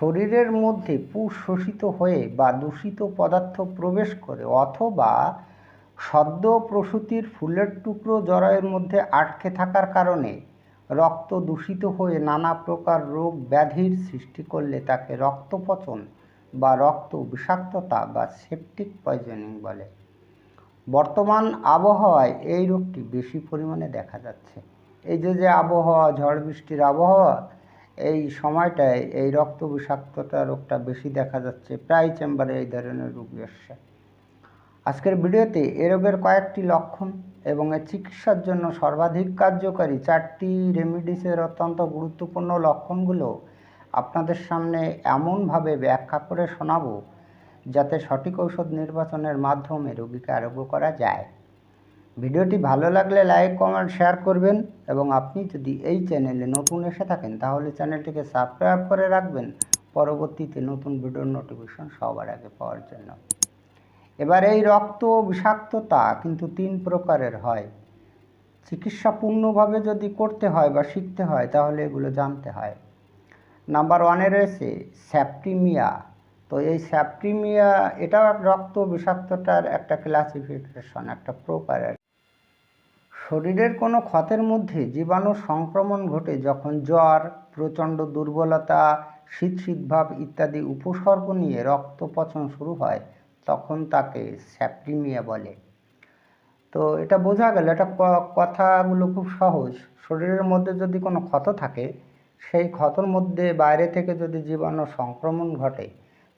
শরীরের মধ্যে পুষ শোষিত হয়ে বা দূষিত পদার্থ প্রবেশ করে অথবা সদ্য প্রসূতির ফুলের টুকরো জরায়ুর মধ্যে আটকে থাকার কারণে রক্ত দূষিত হয়ে নানা প্রকার রোগ ব্যাধির সৃষ্টি করলে তাকে রক্তপচন বা রক্ত বিষাক্ততা বা সেপটিক পয়জনিং বলে। বর্তমান আবহাওয়ায় এই রোগটি বেশি পরিমাণে দেখা যাচ্ছে। এই যে যে আবহাওয়া, ঝড় বৃষ্টির আবহাওয়া এই সময়টায় এই রক্ত বিষাক্ততা রোগটা বেশি দেখা যাচ্ছে, প্রায় চেম্বারে এই ধরনের রোগী আসছে। আজকের ভিডিওতে এ রোগের কয়েকটি লক্ষণ এবং এর চিকিৎসার জন্য সর্বাধিক কার্যকারী চারটি রেমিডিসের অত্যন্ত গুরুত্বপূর্ণ লক্ষণগুলো আপনাদের সামনে এমনভাবে ব্যাখ্যা করে শোনাবো, যাতে সঠিক ঔষধ নির্বাচনের মাধ্যমে রোগীকে আরোগ্য করা যায়। ভিডিওটি ভালো লাগলে লাইক, কমেন্ট, শেয়ার করবেন এবং আপনি যদি এই চ্যানেলে নতুন এসে থাকেন তাহলে চ্যানেলটিকে সাবস্ক্রাইব করে রাখবেন। পরবর্তীতে নতুন ভিডিওর নোটিফিকেশন সবার আগে পাওয়ার জন্য। এবার এই রক্ত বিষাক্ততা কিন্তু তিন প্রকারের হয়। চিকিৎসা পূর্ণভাবে যদি করতে হয় বা শিখতে হয় তাহলে এগুলো জানতে হয়। নাম্বার ওয়ানে রয়েছে স্যাপ্টিমিয়া। তো এই স্যাপ্টিমিয়া এটাও এক রক্ত বিষাক্ততার একটা ক্লাসিফিকেশন, একটা প্রকারের শরীরের কোনো ক্ষতের মধ্যে জীবাণুর সংক্রমণ ঘটে যখন জ্বর, প্রচণ্ড দুর্বলতা, শীত শীতভাব ইত্যাদি উপসর্গ নিয়ে রক্তপচন শুরু হয়, তখন তাকে স্যাপ্টিমিয়া বলে। তো এটা বোঝা গেল, এটা কথাগুলো খুব সহজ। শরীরের মধ্যে যদি কোনো ক্ষত থাকে, সেই ক্ষতর মধ্যে বাইরে থেকে যদি জীবাণু সংক্রমণ ঘটে,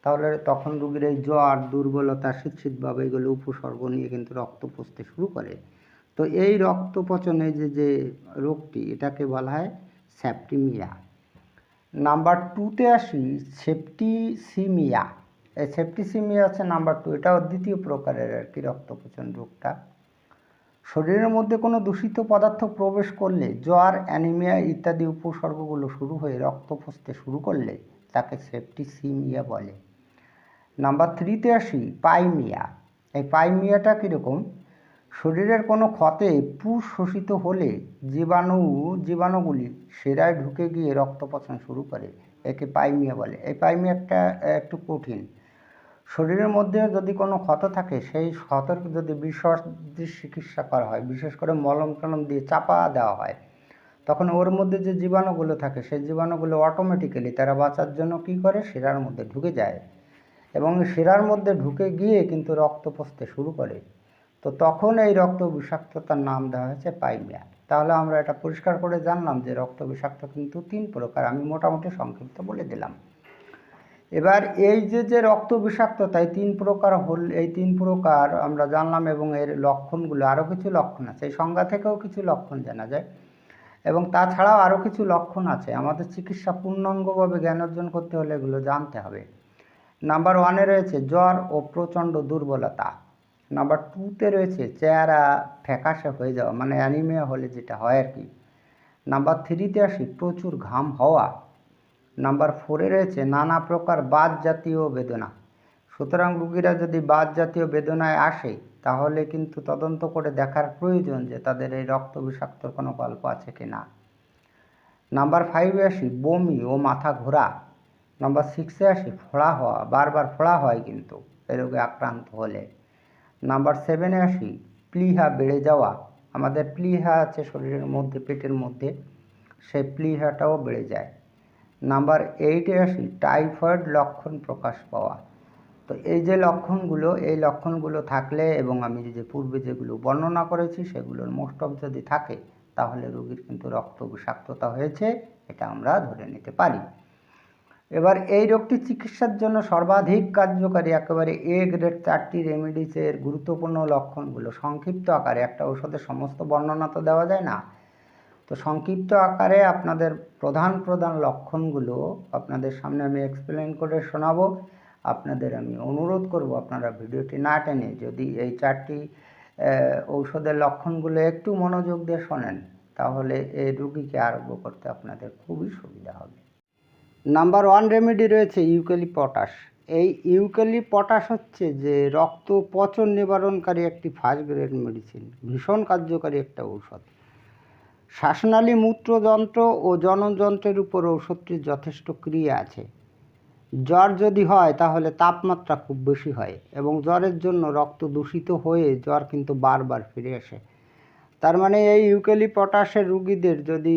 তাহলে তখন রুগীর এই জ্বর, দুর্বলতা, শীত শীতভাবে এগুলো উপসর্গ নিয়ে কিন্তু রক্ত পচতে শুরু করে। তো এই রক্তপচনে যে যে রোগটি এটাকে বলা হয় স্যাপ্টিমিয়া নাম্বার টুতে আসি সেপ্টিসিমিয়া এই সেপ্টিসিমিয়া হচ্ছে নাম্বার টু এটাও দ্বিতীয় প্রকারের আর কি রক্তপচন রোগটা। শরীরের মধ্যে কোনো দূষিত পদার্থ প্রবেশ করলে, জ্বর অ্যানিমিয়া ইত্যাদি উপসর্গগুলো শুরু হয়ে রক্ত পচতে শুরু করলে, তাকে সেপ্টিসিমিয়া বলে। নাম্বার থ্রিতে আসি, পাইমিয়া। এই পাইমিয়াটা কীরকম? শরীরের কোনো ক্ষতে পুষ শোষিত হলে জীবাণু, জীবাণুগুলি সেরায় ঢুকে গিয়ে রক্তপচন শুরু করে, একে পাইমিয়া বলে। এই পাইমিয়াটা একটু কঠিন। শরীরের মধ্যে যদি কোনো ক্ষত থাকে, সেই ক্ষতর যদি বিশেষ চিকিৎসা করা হয়, বিশেষ করে মলম টলম দিয়ে চাপা দেওয়া হয়, তখন ওর মধ্যে যে জীবাণুগুলো থাকে, সেই জীবাণুগুলো অটোমেটিক্যালি তারা বাঁচার জন্য কী করে? শিরার মধ্যে ঢুকে যায়। এবং শিরার মধ্যে ঢুকে গিয়ে কিন্তু রক্ত পচতে শুরু করে। তো তখন এই রক্ত বিষাক্ততার নাম দেওয়া হয়েছে পাইমিয়া তাহলে আমরা এটা পরিষ্কার করে জানলাম যে রক্ত বিষাক্ত কিন্তু তিন প্রকার, আমি মোটামুটি সংক্ষিপ্ত বলে দিলাম। এবার এই যে যে রক্ত বিষাক্ততা এই তিন প্রকার হল, এই তিন প্রকার আমরা জানলাম এবং এর লক্ষণগুলো, আরও কিছু লক্ষণ আছে। এই সংজ্ঞা থেকেও কিছু লক্ষণ জানা যায়। এবং তাছাড়াও আরও কিছু লক্ষণ আছে। আমাদের চিকিৎসা পূর্ণাঙ্গভাবে জ্ঞান অর্জন করতে হলে এগুলো জানতে হবে। নাম্বার ওয়ানে রয়েছে, জ্বর ও প্রচণ্ড দুর্বলতা। নাম্বার টুতে রয়েছে চেহারা ফ্যাকাশে হয়ে যাওয়া মানে অ্যানিমিয়া হলে যেটা হয় আর কি। নাম্বার থ্রিতে আসি, প্রচুর ঘাম হওয়া। নাম্বার ফোরে রয়েছে, নানা প্রকার বাদ জাতীয় বেদনা। সুতরাং রুগীরা যদি বাদ জাতীয় বেদনায় আসে, তাহলে কিন্তু তদন্ত করে দেখার প্রয়োজন যে তাদের এই রক্ত বিষাক্তর কোনো গল্প আছে কি না। নাম্বার ফাইভে আসি, বমি ও মাথা ঘোরা। নাম্বার সিক্সে আসি ফোড়া হওয়া, বারবার ফোড়া হয় কিন্তু এ রোগে আক্রান্ত হলে। নাম্বার সেভেনে আসি, প্লিহা বেড়ে যাওয়া। আমাদের প্লিহা আছে শরীরের মধ্যে, পেটের মধ্যে সেই প্লিহাটাও বেড়ে যায়। নাম্বার এইটে আসি, টাইফয়েড লক্ষণ প্রকাশ পাওয়া। তো এই যে লক্ষণগুলো, এই লক্ষণগুলো থাকলে এবং আমি যে পূর্বে যেগুলো বর্ণনা করেছি, সেগুলোর মোস্ট অফ যদি থাকে, তাহলে রোগীর কিন্তু রক্ত বিষাক্ততা হয়েছে, এটা আমরা ধরে নিতে পারি। এবার এই রোগটি চিকিৎসার জন্য সর্বাধিক কার্যকারী একেবারে এ গ্রেড চারটি রেমিডিসের গুরুত্বপূর্ণ লক্ষণগুলো। সংক্ষিপ্ত আকারে, একটা ওষুধের সমস্ত বর্ণনা তো দেওয়া যায় না। তো সংক্ষিপ্ত আকারে আপনাদের প্রধান প্রধান লক্ষণগুলো আপনাদের সামনে আমি এক্সপ্লেন করে শোনাবো। আপনাদের আমি অনুরোধ করব আপনারা ভিডিওটি না টেনে যদি এই চারটি ঔষধের লক্ষণগুলো একটু মনোযোগ দিয়ে শোনেন, তাহলে এই রুগীকে আরোগ্য করতে আপনাদের খুবই সুবিধা হবে। নাম্বার ওয়ান রেমেডি রয়েছে ইউক্যালি পটাশ। এই ইউক্যালি পটাশ হচ্ছে যে রক্ত পচন নিবারণকারী একটি ফার্স্ট গ্রেড মেডিসিন ভীষণ কার্যকারী একটা ঔষধ। শ্বাসনালী মূত্রযন্ত্র ও জনযন্ত্রের উপর ঔষধটির যথেষ্ট ক্রিয়া আছে। জ্বর যদি হয়, তাহলে তাপমাত্রা খুব বেশি হয় এবং জ্বরের জন্য রক্ত দূষিত হয়ে জ্বর কিন্তু বারবার ফিরে আসে। তার মানে এই ইউকেলি পটাশের রুগীদের যদি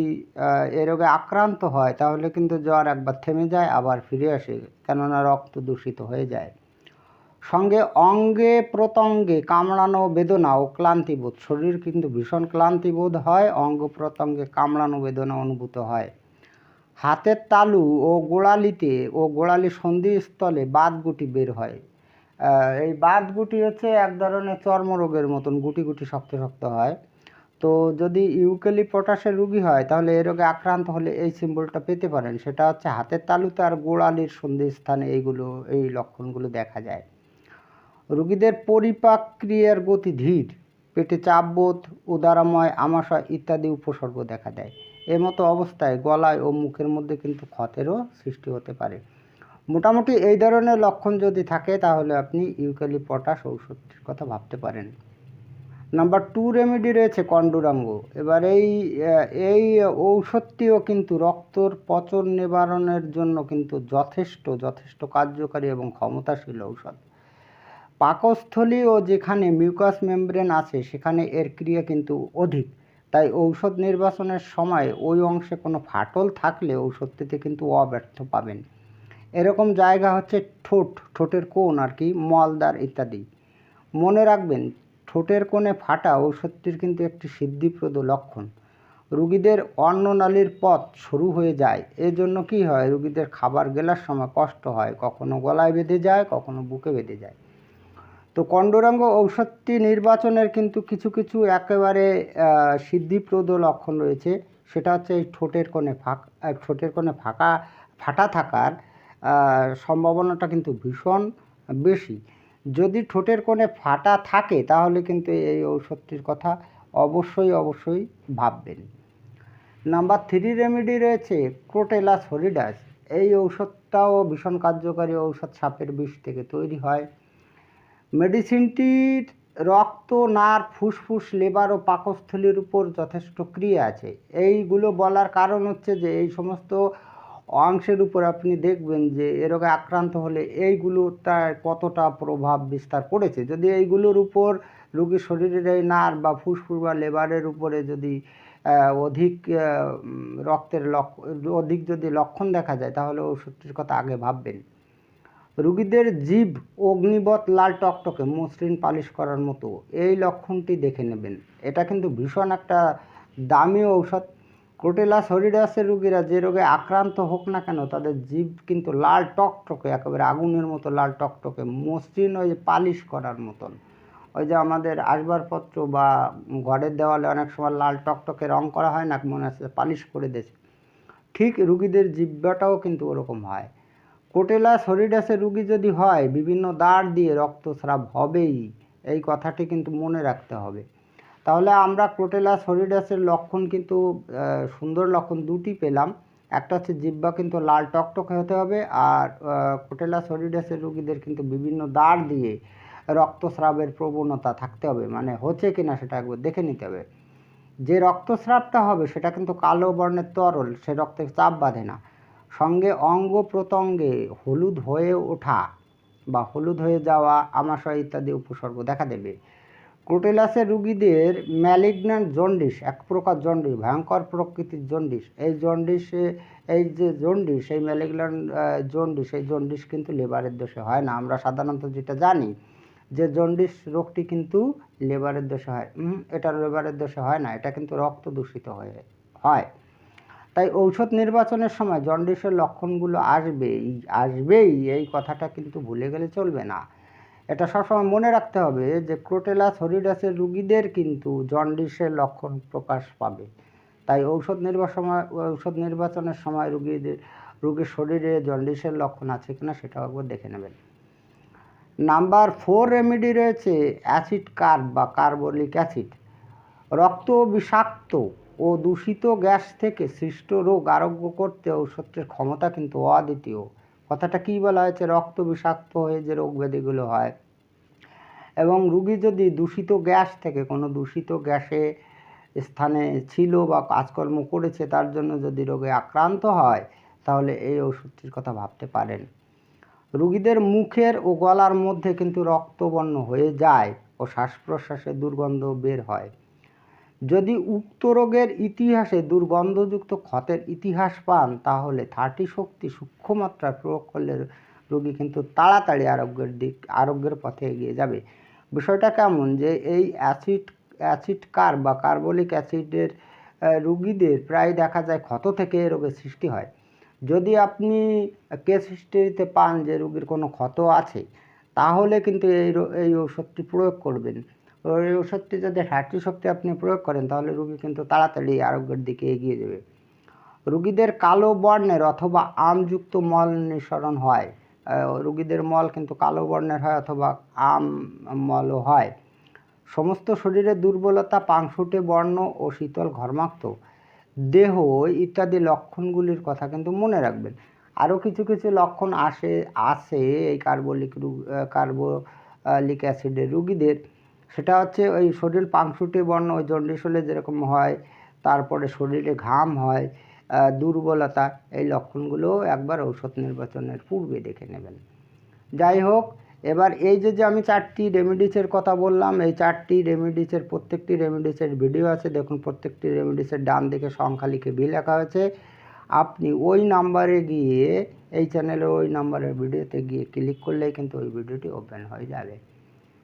এ রোগে আক্রান্ত হয়, তাহলে কিন্তু জ্বর একবার থেমে যায়, আবার ফিরে আসে, কেননা রক্ত দূষিত হয়ে যায়। সঙ্গে অঙ্গে প্রত্যঙ্গে কামড়ানো বেদনা ও ক্লান্তিবোধ শরীর কিন্তু ভীষণ ক্লান্তিবোধ হয়, অঙ্গ প্রত্যঙ্গে কামড়ানো বেদনা অনুভূত হয়। হাতের তালু ও গোড়ালিতে ও গোড়ালি সন্ধিস্থলে বাতগুটি বের হয়। এই বাতগুটি হচ্ছে এক ধরনের চর্মরোগের মতন, গুটি গুটি শক্ত শক্ত হয়। তো যদি ইউকেলি পটাশের রুগী হয়, তাহলে এই রোগে আক্রান্ত হলে এই সিম্বলটা পেতে পারেন। সেটা হচ্ছে হাতের তালুতে আর গোড়ালির সন্ধিস্থানে এইগুলো, এই লক্ষণগুলো দেখা যায়। রুগীদের পরিপাক ক্রিয়ার গতি ধীর, পেটে চাপবোধ উদারাময়, আমাশয় ইত্যাদি উপসর্গ দেখা দেয়। মতো অবস্থায় গলায় ও মুখের মধ্যে কিন্তু ক্ষতেরও সৃষ্টি হতে পারে। মোটামুটি এই ধরনের লক্ষণ যদি থাকে, তাহলে আপনি ইউক্যালি পটাশ ঔষধটির কথা ভাবতে পারেন। নাম্বার টু রেমেডি রয়েছে কন্ডুরাঙ্গ এবার এই এই ঔষধটিও কিন্তু রক্তর পচন নিবারণের জন্য কিন্তু যথেষ্ট যথেষ্ট কার্যকারী এবং ক্ষমতাশীল ঔষধ। পাকস্থলী ও যেখানে মিউকাস মেমব্রেন আছে, সেখানে এর ক্রিয়া কিন্তু অধিক। তাই ঔষধ নির্বাচনের সময় ওই অংশে কোনো ফাটল থাকলে ঔষধটিতে কিন্তু অব্যর্থ পাবেন। এরকম জায়গা হচ্ছে ঠোঁট, ঠোঁটের কোণ আর কি মলদার ইত্যাদি। মনে রাখবেন ঠোঁটের কোণে ফাটা ঔষধটির কিন্তু একটি সিদ্ধিপ্রদ লক্ষণ। রুগীদের অন্ননালীর পথ সরু হয়ে যায়। এজন্য কি হয়? রুগীদের খাবার গেলার সময় কষ্ট হয়। কখনো গলায় বেঁধে যায়, কখনো বুকে বেঁধে যায়। তো কণ্ডরাঙ্গ ঔষধটি নির্বাচনের কিন্তু কিছু কিছু একেবারে সিদ্ধিপ্রদ লক্ষণ রয়েছে। সেটা হচ্ছে এই ঠোঁটের কোণে ফাঁকা ঠোঁটের কোণে ফাঁকা, ফাটা থাকার সম্ভাবনাটা কিন্তু ভীষণ বেশি। যদি ঠোঁটের কোণে ফাটা থাকে, তাহলে কিন্তু এই ঔষধটির কথা অবশ্যই অবশ্যই ভাববেন। নাম্বার থ্রি রেমেডি রয়েছে ক্রোটেলাস হরিডাস এই ঔষধটাও ভীষণ কার্যকারী ঔষধ, সাপের বিষ থেকে তৈরি হয়। মেডিসিনটির রক্ত নার্ভ ফুসফুস লেবার ও পাকস্থলীর উপর যথেষ্ট ক্রিয়া আছে। এইগুলো বলার কারণ হচ্ছে যে এই সমস্ত অংশের উপর আপনি দেখবেন যে এ রোগে আক্রান্ত হলে এইগুলোটার কতটা প্রভাব বিস্তার করেছে। যদি এইগুলোর উপর রোগীর শরীরের এই নার্ভ বা ফুসফুস বা লেবারের উপরে যদি অধিক রক্তের লক্ষ, অধিক যদি লক্ষণ দেখা যায়, তাহলে ওষুধটির কথা আগে ভাববেন। রুগীদের জীব, অগ্নিবৎ, লাল টকটকে মসৃণ পালিশ করার মতো এই লক্ষণটি দেখে নেবেন। এটা কিন্তু ভীষণ একটা দামি ঔষধ। ক্রোটেলাস হরিডাসের রুগীরা যে রোগে আক্রান্ত হোক না কেন, তাদের জীব কিন্তু লাল টকটকে, একেবারে আগুনের মতো লাল টকটকে, মসৃণ ওই যে পালিশ করার মতন। ওই যে আমাদের আসবাবপত্র বা ঘরের দেওয়ালে অনেক সময় লাল টকটকে রং করা হয় না, মনে হচ্ছে পালিশ করে দিয়েছে ঠিক রুগীদের জিব্বাটাও কিন্তু ওরকম হয়। কোটেলা হরিডাসের রুগী যদি হয়, বিভিন্ন দাঁড় দিয়ে রক্তস্রাব হবেই, এই কথাটি কিন্তু মনে রাখতে হবে। তাহলে আমরা ক্রোটেলাস হরিডাসের লক্ষণ কিন্তু সুন্দর লক্ষণ দুটি পেলাম। একটা হচ্ছে জিব্বা কিন্তু লাল টকটকে হতে হবে আর ক্রোটেলাস হরিডাসের রোগীদের কিন্তু বিভিন্ন দাঁড় দিয়ে রক্তস্রাবের প্রবণতা থাকতে হবে। মানে হচ্ছে কিনা সেটা একবার দেখে নিতে হবে। যে রক্তস্রাবটা হবে সেটা কিন্তু কালো বর্ণের তরল, সে রক্তে চাপ বাঁধে না। সঙ্গে অঙ্গ প্রত্যঙ্গে হলুদ হয়ে ওঠা বা হলুদ হয়ে যাওয়া, আমাশয় ইত্যাদি উপসর্গ দেখা দেবে। ক্রোটেলাসের রুগীদের ম্যালিগন্যান্ট জন্ডিস, এক প্রকার জন্ডিস, ভয়ঙ্কর প্রকৃতির জন্ডিস। এই জন্ডিসে, এই যে জন্ডিস, এই ম্যালিগন্যান্ট জন্ডিস, এই জন্ডিস কিন্তু লেবারের দোষে হয় না। আমরা সাধারণত যেটা জানি, যে জন্ডিস রোগটি কিন্তু লেবারের দোষে হয়। এটা লেবারের দোষে হয় না, এটা কিন্তু রক্ত দূষিত হয়ে হয়। তাই ঔষধ নির্বাচনের সময় জন্ডিসের লক্ষণগুলো আসবেই আসবেই, এই কথাটা কিন্তু ভুলে গেলে চলবে না। এটা সবসময় মনে রাখতে হবে যে ক্রোটেলাস হরিডাসের রুগীদের কিন্তু জন্ডিসের লক্ষণ প্রকাশ পাবে। তাই ঔষধ নির্বাচন ঔষধ নির্বাচনের সময় রুগীদের, রুগীর শরীরে জন্ডিসের লক্ষণ আছে কিনা সেটাও একবার দেখে নেবেন। নাম্বার ফোর রেমেডি রয়েছে অ্যাসিড কার্ব বা কার্বলিক অ্যাসিড। রক্ত বিষাক্ত ও দূষিত গ্যাস থেকে সৃষ্ট রোগ আরোগ্য করতে ঔষধটির ক্ষমতা কিন্তু অদ্বিতীয়। কথাটা কী বলা হয়েছে? রক্ত বিষাক্ত হয়ে যে রোগ ব্যাধিগুলো হয়। এবং রুগী যদি দূষিত গ্যাস থেকে, কোনো দূষিত গ্যাসে স্থানে ছিল বা কাজকর্ম করেছে, তার জন্য যদি রোগে আক্রান্ত হয়, তাহলে এই ওষুধটির কথা ভাবতে পারেন। রুগীদের মুখের ও গলার মধ্যে কিন্তু রক্তবর্ণ হয়ে যায় ও শ্বাস প্রশ্বাসে দুর্গন্ধ বের হয়। যদি উক্ত রোগের ইতিহাসে দুর্গন্ধযুক্ত ক্ষতের ইতিহাস পান, তাহলে থার্টি শক্তি সূক্ষ্ম মাত্রায় প্রয়োগ করলে রোগী কিন্তু তাড়াতাড়ি আরোগ্যের দিক, আরোগ্যের পথে এগিয়ে যাবে। বিষয়টা কেমন যে এই অ্যাসিড অ্যাসিড কার বা কার্বলিক অ্যাসিডের রুগীদের প্রায় দেখা যায় ক্ষত থেকে রোগের সৃষ্টি হয়। যদি আপনি কেস হিস্ট্রিতে পান যে রুগীর কোনো ক্ষত আছে, তাহলে কিন্তু এই এই ওষুধটি প্রয়োগ করবেন। ওই ওষুধটি যদি হ্যাটি শক্তি আপনি প্রয়োগ করেন, তাহলে রুগী কিন্তু তাড়াতাড়ি আরোগ্যের দিকে এগিয়ে যাবে। রুগীদের কালো বর্ণের অথবা আমযুক্ত মল নিঃসরণ হয়। রুগীদের মল কিন্তু কালো বর্ণের হয় অথবা আম মলও হয়। সমস্ত শরীরে দুর্বলতা, পাংশুটে বর্ণ ও শীতল ঘর্মাক্ত, দেহ ইত্যাদি লক্ষণগুলির কথা কিন্তু মনে রাখবেন। আরও কিছু কিছু লক্ষণ আসে আসে এই কার্বলিক রু কার্বলিক অ্যাসিডের রুগীদের। সেটা হচ্ছে ওই শরীর পাংশুটে বর্ণ, ওই জন্ডিস হলে যেরকম হয়, তারপরে শরীরে ঘাম হয় দুর্বলতা, এই লক্ষণগুলোও একবার ঔষধ নির্বাচনের পূর্বে দেখে নেবেন। যাই হোক, এবার এই যে যে আমি চারটি রেমিডিসের কথা বললাম, এই চারটি রেমিডিসের, প্রত্যেকটি রেমিডিসের ভিডিও আছে, দেখুন প্রত্যেকটি রেমিডিসের ডান দিকে সংখ্যা লিখে বি লেখা হয়েছে। আপনি ওই নাম্বারে গিয়ে এই চ্যানেলের ওই নাম্বারের ভিডিওতে গিয়ে ক্লিক করলেই কিন্তু ওই ভিডিওটি ওপেন হয়ে যাবে।